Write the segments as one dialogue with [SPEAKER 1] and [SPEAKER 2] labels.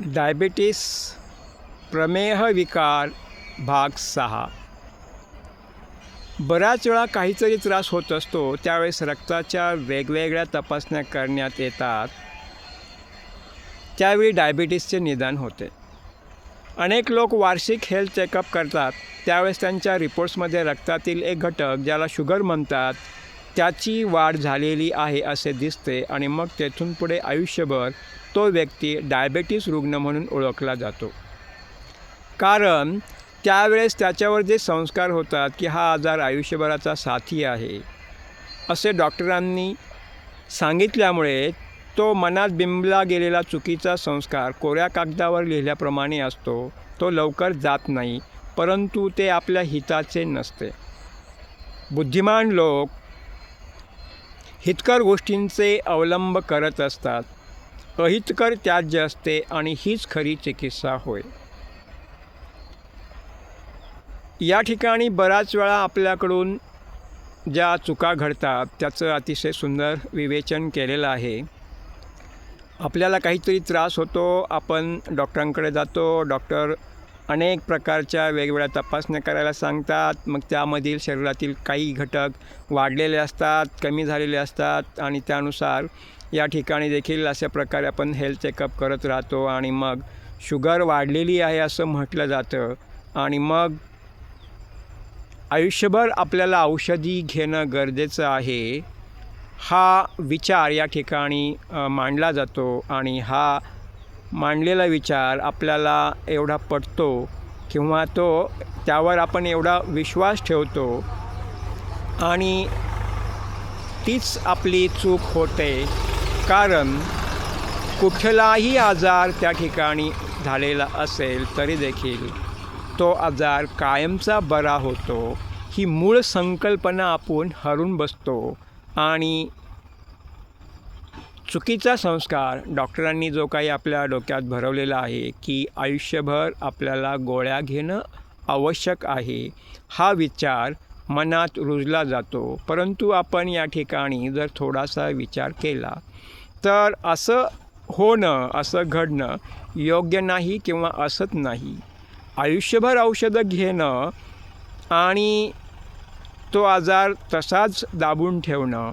[SPEAKER 1] Diabetes प्रमेह विकार भाग सहा. बऱ्याच वेळा काहीतरी त्रास होत असतो त्यावेळेस रक्ताच्या वेगवेगळ्या तपासण्या करण्यात येतात. त्यावेळी डायबिटीसचे निदान होते. अनेक लोक वार्षिक हेल्थ चेकअप करतात. त्यावेळेस त्यांच्या रिपोर्ट्समध्ये रक्तातील एक घटक ज्याला शुगर म्हणतात त्याची वाढ झालेली आहे असे दिसते आणि मग तेथून पुढे आयुष्यभर तो व्यक्ती डायबेटीस रुग्ण म्हणून ओळखला जातो. कारण त्यावेळेस त्याच्यावर जे संस्कार होतात की हा आजार आयुष्यभराचा साथी आहे असे डॉक्टरांनी सांगितल्यामुळे तो मनात बिंबला गेलेला चुकीचा संस्कार कोऱ्या कागदावर लिहिल्याप्रमाणे असतो तो लवकर जात नाही परंतु ते आपल्या हिताचे नसते. बुद्धिमान लोक हितकर गोष्टींचे अवलंब करत असतात. अहितकर त्याज्य असते आणि हीच खरी चिकित्सा होय. या ठिकाणी बऱ्याच वेळा आपल्याकडून ज्या चुका घडतात त्याचं अतिशय सुंदर विवेचन केलेलं आहे. आपल्याला काहीतरी त्रास होतो आपण डॉक्टरांकडे जातो डॉक्टर अनेक प्रकारच्या वेगवेगळ्या तपासण्या करायला सांगतात मग त्यामधील शरीरातील काही घटक वाढलेले असतात कमी झालेले असतात आणि त्यानुसार या ठिकाणी देखील अशा प्रकारे आपण हेल्थ चेकअप करत राहतो आणि मग शुगर वाढलेली आहे असं म्हटलं जातं. आणि मग आयुष्यभर आपल्याला औषधी घेणं गरजेचं आहे हा विचार या ठिकाणी मांडला जातो आणि हा मांडलेला विचार आपल्याला एवढा पटतो किंवा तो त्यावर आपण एवढा विश्वास ठेवतो आणि तीच आपली चूक होते. कारण कुठलाही आजार त्या ठिकाणी झालेला असेल तरी देखील तो आजार कायमचा बरा होतो. ही मूळ संकल्पना आपण हरून बसतो आणि चुकीचा संस्कार डॉक्टरांनी जो काही आपल्या डोक्यात भरवलेला आहे की आयुष्यभर आपल्याला गोळ्या घेणं आवश्यक आहे हा विचार मनात रुजला जातो. परंतु आपण या ठिकाणी जर थोडासा विचार केला तर असं होणं असं घडणं योग्य नाही किंवा असत नाही. आयुष्यभर औषधं घेणं आणि तो आजार तसाच दाबून ठेवणं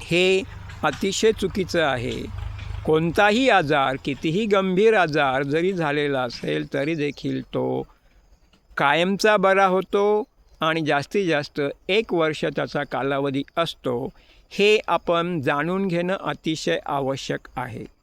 [SPEAKER 1] हे अतिशय चुकीचं आहे. कोणताही आजार कितीही गंभीर आजार जरी झालेला असेल तरी देखील तो कायमचा बरा होतो आणि जास्तीत जास्त एक वर्ष त्याचा कालावधी असतो हे आपण जाणून घेणं अतिशय आवश्यक आहे.